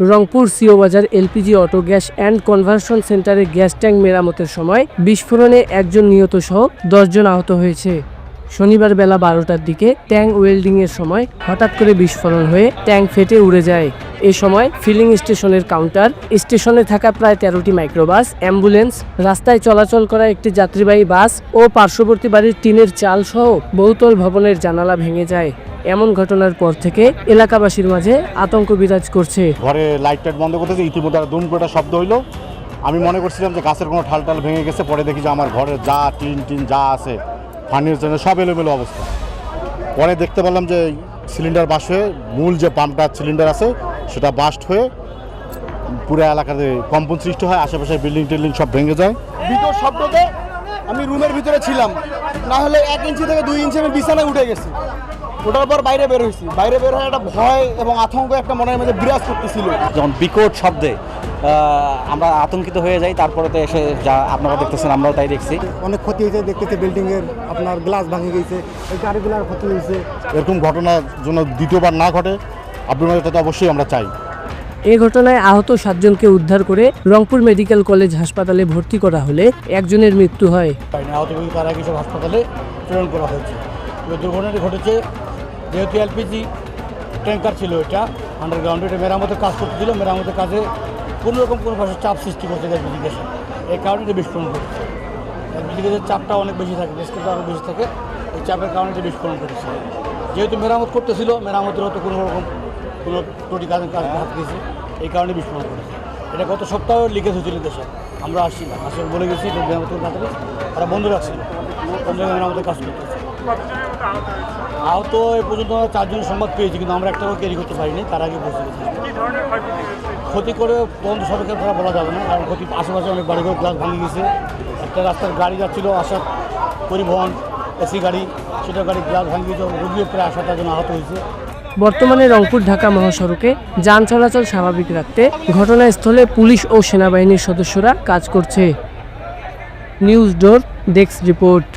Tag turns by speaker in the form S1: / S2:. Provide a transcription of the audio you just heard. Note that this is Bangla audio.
S1: Rangpur CO Bazar LPG auto gas and conversion সেন্টারে গ্যাস ট্যাঙ্ক মেরামতের সময় বিস্ফোরণে একজন নিহত সহ দশজন আহত হয়েছে। শনিবার বেলা বারোটার দিকে ট্যাঙ্ক ওয়েল্ডিংয়ের সময় হঠাৎ করে বিস্ফোরণ হয়ে ট্যাঙ্ক ফেটে উড়ে যায়। এ সময় ফিলিং স্টেশনের কাউন্টার, স্টেশনে থাকা প্রায় তেরোটি মাইক্রোবাস, অ্যাম্বুলেন্স, রাস্তায় চলাচল করা একটি যাত্রীবাহী বাস ও পার্শ্ববর্তী বাড়ির টিনের চাল সহ বহুতল ভবনের জানালা ভেঙে যায়। এমন ঘটনার পর থেকে এলাকাবাসীর মাঝে আতঙ্ক বিরাজ করছে।
S2: ঘরে লাইট টাইট বন্ধ করতেছে ইতিমধ্যে দুম করে শব্দ হইল। আমি মনে করছিলাম যে গাছের কোনো ঠাল টাল ভেঙে গেছে পরে দেখি যে আমার ঘরে যা টিন টিন যা আছে ফার্নিচার সব এলোমেলো অবস্থা। পরে দেখতে পেলাম যে সিলিন্ডার বাস হয়ে মূল যে পাম্পটা সিলিন্ডার আছে সেটা বাস্ট হয়ে পুরো এলাকাতে কম্পন সৃষ্টি হয় আশেপাশে বিল্ডিং টিল্ডিং সব ভেঙে যায়।
S3: ভিতর শব্দতে আমি রুমের ভিতরে ছিলাম না হলে এক ইঞ্চি থেকে দুই ইঞ্চি আমি বিছানায় উঠে গেছি। ওঠার পর বাইরে বের হয়েছি। বাইরে বের হয়ে একটা ভয় এবং আতঙ্ক একটা মনের মধ্যে বিরাজ করতেছিল।
S4: যখন বিকট শব্দে আমরা আতঙ্কিত হয়ে যাই তারপরে তো এসে যা আপনারা দেখতেছেন আমরাও তাই দেখছি।
S5: অনেক ক্ষতি হয়েছে দেখতেছে বিল্ডিং এর আপনার গ্লাস ভাঙে গেছে এই গাড়িগুলোর ক্ষতি হয়েছে।
S2: এরকম ঘটনা যেন দ্বিতীয়বার না ঘটে আপনার তো অবশ্যই আমরা চাই।
S1: এ ঘটনায় আহত সাতজনকে উদ্ধার করে রংপুর মেডিকেল কলেজ হাসপাতালে ভর্তি করা হলে একজনের মৃত্যু হয়।
S6: আহত তারা কিছু হাসপাতালে প্রেরণ করা হয়েছে। দুর্ঘটনাটি ঘটেছে যেহেতু এলপিজি ট্যাঙ্কার ছিল এটা আন্ডারগ্রাউন্ডে এটা মেরামতের কাজ করতেছিল, মেরামতের কাজে কোনো রকম কোনো ভাষায় চাপ সৃষ্টি করছে এলপিজি গ্যাসে। এই কারণে এটা বিস্ফোরণ ঘটেছে। এলপিজি গ্যাসের চাপটা অনেক বেশি থাকে গ্যাসটা আরও বেশি থাকে। এই চাপের কারণে এটা বিস্ফোরণ ঘটেছে। যেহেতু মেরামত করতেছিল, মেরামতের হয়তো কোনো রকম কোনো ত্রুটি কাজ কাজ হাত দিয়েছে, এই কারণে বিস্ফোরণ ঘটেছে। এটা গত সপ্তাহে লিকেজ হয়েছিল দেশে। আমরা আসছি না আসলে বলে গেছি মেরামত হবে। তারা বন্ধ রাখছিল। বন্ধ মেরামতের কাজ করতেছে। আহত এ পর্যন্ত আমরা চারজনের সংবাদ পেয়েছি কিন্তু আমরা একটাও ক্যারি করতে পারিনি তার আগে বসে গেছি। ক্ষতি করে বন্ধ সরকার তারা বলা যাবে না কারণ ক্ষতি আশেপাশে অনেক বাড়িঘর গ্লাস ভাঙে গেছে। একটা রাস্তার গাড়ি যাচ্ছিল আসার পরিবহন এসি গাড়ি সেটা গাড়ি গ্লাস ভাঙে গেছে রোগীও প্রায় আসার জন্য আহত হয়েছে।
S1: বর্তমানে রংপুর ঢাকা মহাসড়কে যান চলাচল স্বাভাবিক রাখতে ঘটনাস্থলে পুলিশ ও সেনাবাহিনীর সদস্যরা কাজ করছে। News door desk report.